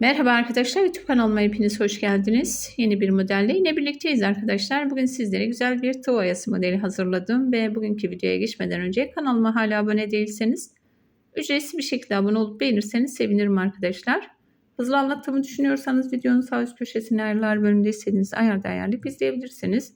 Merhaba arkadaşlar YouTube kanalıma hepiniz hoş geldiniz. Yeni bir modelle yine birlikteyiz arkadaşlar. Bugün sizlere güzel bir tığ oyası modeli hazırladım ve bugünkü videoya geçmeden önce kanalıma hala abone değilseniz ücretsiz bir şekilde abone olup beğenirseniz sevinirim arkadaşlar. Hızlı anlattığımı düşünüyorsanız videonun sağ üst köşesinde ayarlar bölümünde istediğiniz ayarda ayarlayıp izleyebilirsiniz.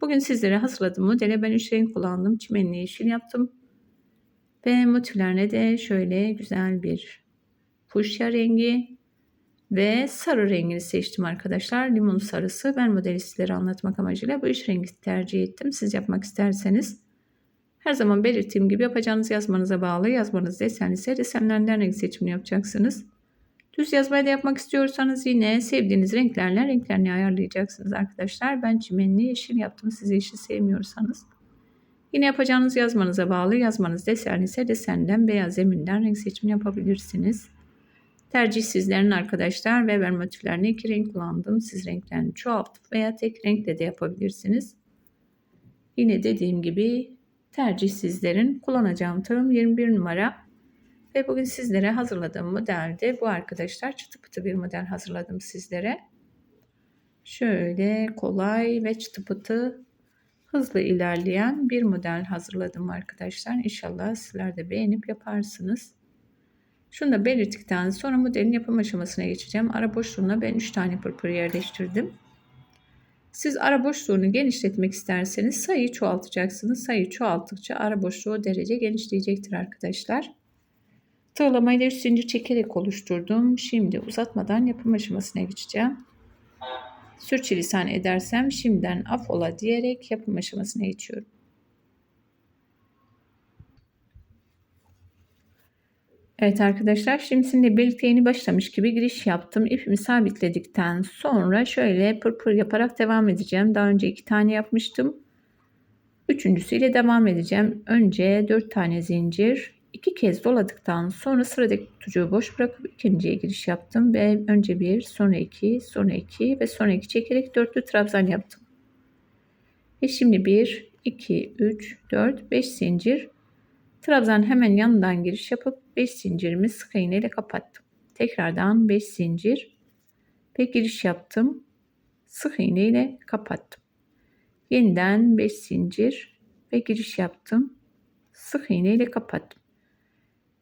Bugün sizlere hazırladığım modele ben üç renk kullandım. Çimenli yeşil yaptım. Ve motiflerine de şöyle güzel bir fuşya rengi ve sarı rengini seçtim arkadaşlar. Limon sarısı. Ben modeli sizlere anlatmak amacıyla bu üç rengi tercih ettim. Siz yapmak isterseniz her zaman belirttiğim gibi yapacağınız yazmanıza bağlı. Yazmanız desen ise desenlerden renk seçimini yapacaksınız. Düz yazmayı da yapmak istiyorsanız yine sevdiğiniz renklerle renklerini ayarlayacaksınız arkadaşlar. Ben çimenli yeşil yaptım. Siz yeşil sevmiyorsanız. Yine yapacağınız yazmanıza bağlı. Yazmanız desen ise desenden beyaz zeminden renk seçimini yapabilirsiniz. Tercih sizlerin arkadaşlar ve ben motiflerini iki renk kullandım. Siz renklerini çoğaltıp veya tek renkle de yapabilirsiniz. Yine dediğim gibi tercih sizlerin kullanacağım tığım 21 numara. Ve bugün sizlere hazırladığım modelde bu arkadaşlar çıtı pıtı bir model hazırladım sizlere. Şöyle kolay ve çıtı pıtı hızlı ilerleyen bir model hazırladım arkadaşlar. İnşallah sizler de beğenip yaparsınız. Şunu da belirttikten sonra modelin yapım aşamasına geçeceğim. Ara boşluğuna ben 3 tane pırpır yerleştirdim. Siz ara boşluğunu genişletmek isterseniz sayıyı çoğaltacaksınız. Sayıyı çoğalttıkça ara boşluğu derece genişleyecektir arkadaşlar. Tığlamayı da 3 zincir çekerek oluşturdum. Şimdi uzatmadan yapım aşamasına geçeceğim. Sürçülisan edersem şimdiden af ola diyerek yapım aşamasına geçiyorum. Evet arkadaşlar şimdi sizinle birlikte yeni başlamış gibi giriş yaptım. İpimi sabitledikten sonra şöyle pırpır yaparak devam edeceğim. Daha önce iki tane yapmıştım. Üçüncüsüyle devam edeceğim. Önce dört tane zincir. iki kez doladıktan sonra sıradaki kutucuğu boş bırakıp ikinciye giriş yaptım. Ve önce bir sonra iki sonra iki ve sonra iki çekerek dörtlü trabzan yaptım. Ve şimdi bir, iki, üç, dört, beş zincir Trabzan hemen yanından giriş yapıp 5 zincirimi sık iğne ile kapattım. Tekrardan 5 zincir ve giriş yaptım. Sık iğne ile kapattım. Yeniden 5 zincir ve giriş yaptım. Sık iğne ile kapattım.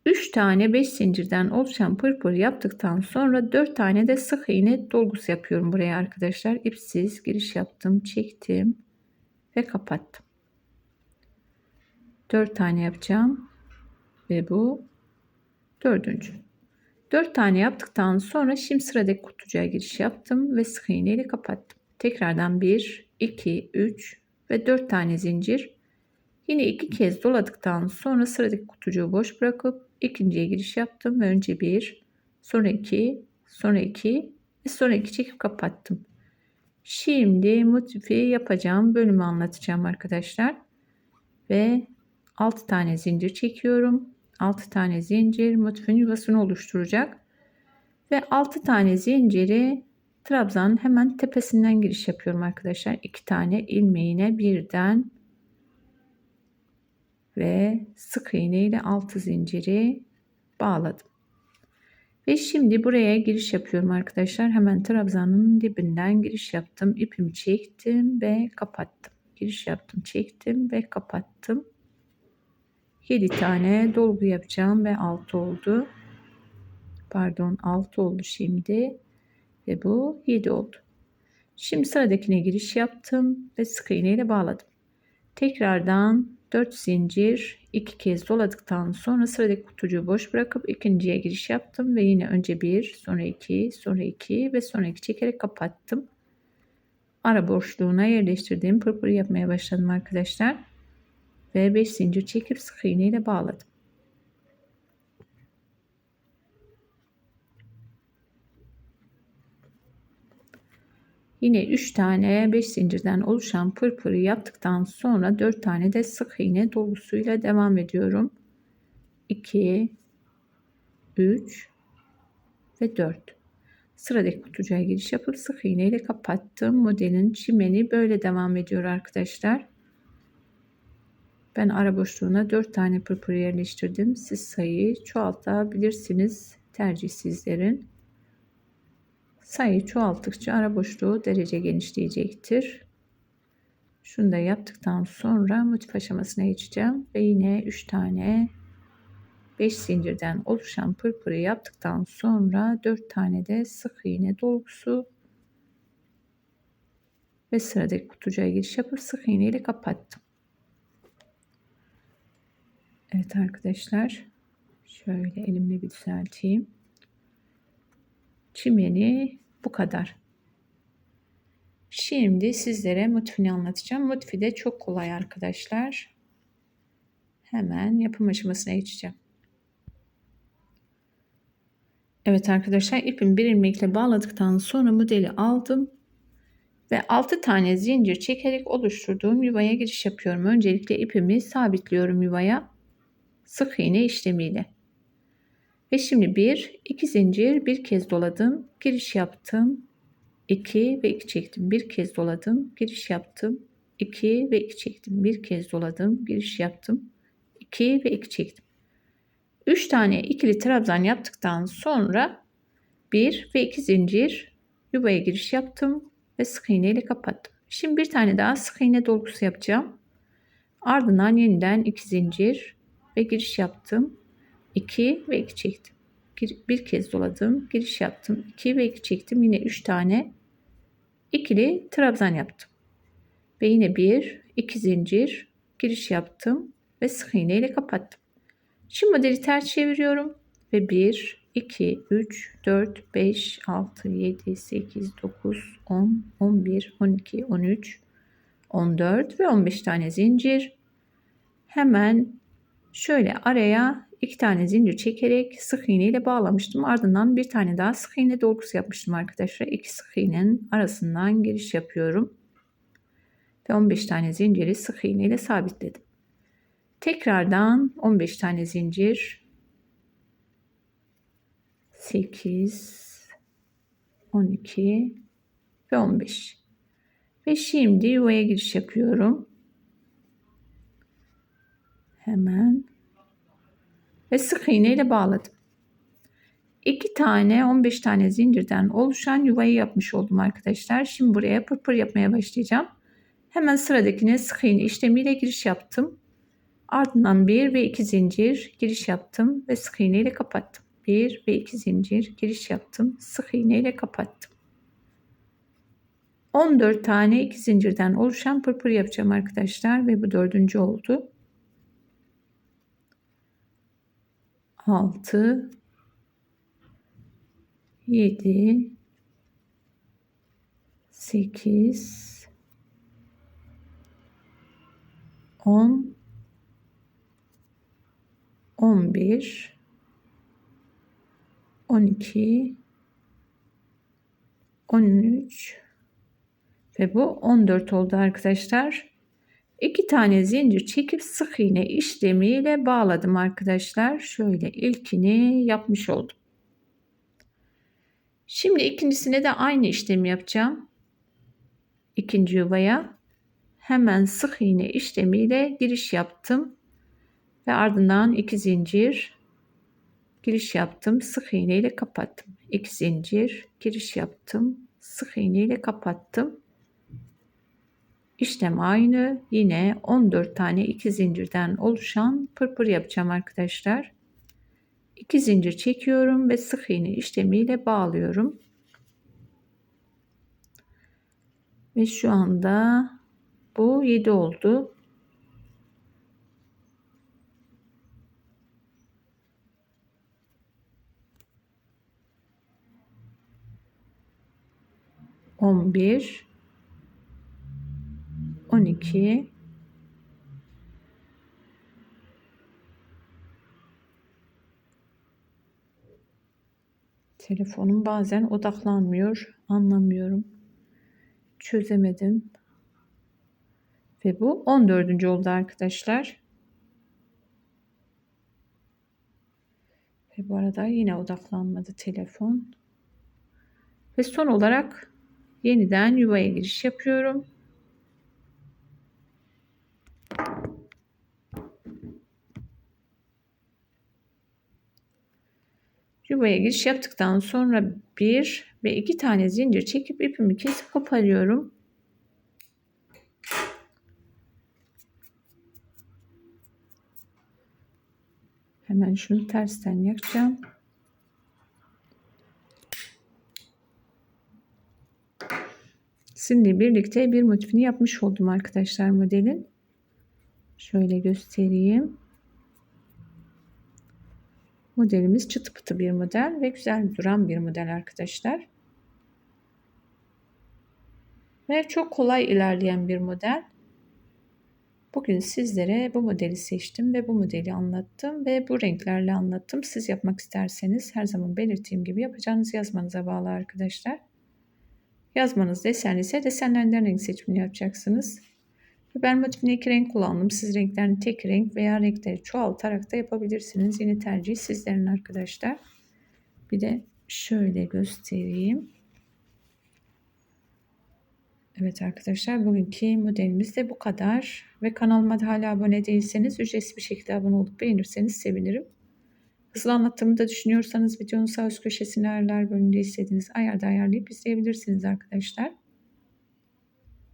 3 tane 5 zincirden oluşan pırpır yaptıktan sonra 4 tane de sık iğne dolgusu yapıyorum buraya arkadaşlar. İpsiz giriş yaptım, çektim ve kapattım. 4 tane yapacağım. Ve bu dördüncü. 4 tane yaptıktan sonra şimdi sıradaki kutucuğa giriş yaptım ve sık iğne ile kapattım. Tekrardan 1, 2, 3 ve 4 tane zincir. Yine iki kez doladıktan sonra sıradaki kutucuğu boş bırakıp ikinciye giriş yaptım ve önce 1, sonra 2, sonra 2 ve sonra 2 çekip kapattım. Şimdi motifi yapacağım bölümü anlatacağım arkadaşlar. Ve 6 tane zincir çekiyorum. 6 tane zincir motifin yuvasını oluşturacak. Ve 6 tane zinciri trabzanın hemen tepesinden giriş yapıyorum arkadaşlar. 2 tane ilmeğine birden ve sık iğne ile 6 zinciri bağladım. Ve şimdi buraya giriş yapıyorum arkadaşlar. Hemen trabzanın dibinden giriş yaptım. İpimi çektim ve kapattım. Giriş yaptım, çektim ve kapattım. 7 tane dolgu yapacağım ve 6 oldu. Pardon 6 oldu şimdi. Ve bu 7 oldu. Şimdi sıradakine giriş yaptım ve sık iğne ile bağladım. Tekrardan 4 zincir 2 kez doladıktan sonra sıradaki kutucuğu boş bırakıp ikinciye giriş yaptım ve yine önce 1 sonra 2 sonra 2 ve sonra 2 çekerek kapattım. Ara boşluğuna yerleştirdiğim pırpır yapmaya başladım arkadaşlar ve 5 zincir çekip sık iğne ile bağladım. Yine 3 tane 5 zincirden oluşan pırpırı yaptıktan sonra 4 tane de sık iğne dolusuyla devam ediyorum. 2 3 ve 4. Sıradaki kutucuğa giriş yapıp sık iğne ile kapattım. Modelin çimeni böyle devam ediyor arkadaşlar. Ben ara boşluğuna 4 tane pırpır yerleştirdim. Siz sayıyı çoğaltabilirsiniz. Tercih sizlerin. Sayı çoğalttıkça ara boşluğu derece genişleyecektir. Şunu da yaptıktan sonra motif aşamasına geçeceğim. Ve yine 3 tane 5 zincirden oluşan pırpırı yaptıktan sonra 4 tane de sık iğne dolgusu ve sıradaki kutucuğa giriş yapıp sık iğne ile kapattım. Evet arkadaşlar şöyle elimle bir düzelteyim. Çimeni bu kadar. Şimdi sizlere motifini anlatacağım. Motifi de çok kolay arkadaşlar. Hemen yapım aşamasına geçeceğim. Evet arkadaşlar ipimi bir ilmekle bağladıktan sonra modeli aldım. Ve 6 tane zincir çekerek oluşturduğum yuvaya giriş yapıyorum. Öncelikle ipimi sabitliyorum yuvaya. Sık iğne işlemiyle. Ve şimdi bir, iki zincir bir kez doladım. Giriş yaptım. 2 ve 2 çektim. Bir kez doladım. Giriş yaptım. 2 ve 2 çektim. Bir kez doladım. Giriş yaptım. 2 ve 2 çektim. 3 tane ikili trabzan yaptıktan sonra 1 ve 2 zincir yuvaya giriş yaptım ve sık iğne ile kapattım. Şimdi bir tane daha sık iğne dolgusu yapacağım. Ardından yeniden 2 zincir ve giriş yaptım. 2 ve 2 çektim. Bir kez doladım. Giriş yaptım. 2 ve 2 çektim. Yine 3 tane ikili trabzan yaptım. Ve yine 1, 2 zincir giriş yaptım ve sık iğne ile kapattım. Şimdi modeli ters çeviriyorum ve 1, 2, 3, 4, 5, 6, 7, 8, 9, 10, 11, 12, 13, 14 ve 15 tane zincir. Hemen şöyle araya iki tane zincir çekerek sık iğne ile bağlamıştım. Ardından bir tane daha sık iğne dolgusu yapmıştım arkadaşlar. İki sık iğnenin arasından giriş yapıyorum. Ve 15 tane zinciri sık iğne ile sabitledim. Tekrardan 15 tane zincir 8 12 ve 15 ve şimdi yuvaya giriş yapıyorum. Hemen ve sık iğne ile bağladım. 2 tane 15 tane zincirden oluşan yuvayı yapmış oldum arkadaşlar. Şimdi buraya pırpır yapmaya başlayacağım. Hemen sıradakine sık iğne işlemiyle giriş yaptım. Ardından 1 ve 2 zincir giriş yaptım ve sık iğne ile kapattım. 1 ve 2 zincir giriş yaptım. Sık iğne ile kapattım. 14 tane 2 zincirden oluşan pırpır yapacağım arkadaşlar ve bu dördüncü oldu. 6 7 8 10 11 12 13 ve bu 14 oldu arkadaşlar. İki tane zincir çekip sık iğne işlemiyle bağladım arkadaşlar. Şöyle ilkini yapmış oldum. Şimdi ikincisine de aynı işlemi yapacağım. İkinci yuvaya hemen sık iğne işlemiyle giriş yaptım ve ardından iki zincir giriş yaptım sık iğne ile kapattım 2 zincir giriş yaptım sık iğne ile kapattım işlem aynı. Yine 14 tane 2 zincirden oluşan pırpır yapacağım arkadaşlar. 2 zincir çekiyorum ve sık iğne işlemiyle bağlıyorum. Ve şu anda bu 7 oldu. 11 12 Telefonum bazen odaklanmıyor. Anlamıyorum. Çözemedim. Ve bu 14. oldu arkadaşlar. Ve bu arada yine odaklanmadı telefon. Ve son olarak yeniden yuvaya giriş yapıyorum. Yuvaya giriş yaptıktan sonra bir ve iki tane zincir çekip ipimi kesip koparıyorum. Hemen şunu tersten yakacağım. Şimdi birlikte bir motifini yapmış oldum arkadaşlar modelin. Şöyle göstereyim. Modelimiz çıtı pıtı bir model ve güzel duran bir model arkadaşlar. Ve çok kolay ilerleyen bir model. Bugün sizlere bu modeli seçtim ve bu modeli anlattım ve bu renklerle anlattım. Siz yapmak isterseniz her zaman belirttiğim gibi yapacağınız yazmanıza bağlı arkadaşlar. Yazmanız desenli ise desenlerden renk seçimini yapacaksınız. Ben motifine iki renk kullandım. Siz renklerini tek renk veya renkleri çoğaltarak da yapabilirsiniz. Yine tercih sizlerin arkadaşlar. Bir de şöyle göstereyim. Evet arkadaşlar bugünkü modelimiz de bu kadar. Ve kanalıma da hala abone değilseniz ücretsiz bir şekilde abone olup beğenirseniz sevinirim. Hızlı anlattığımı da düşünüyorsanız videonun sağ üst köşesine ayarlar bölümünde istediğiniz ayarda ayarlayıp izleyebilirsiniz arkadaşlar.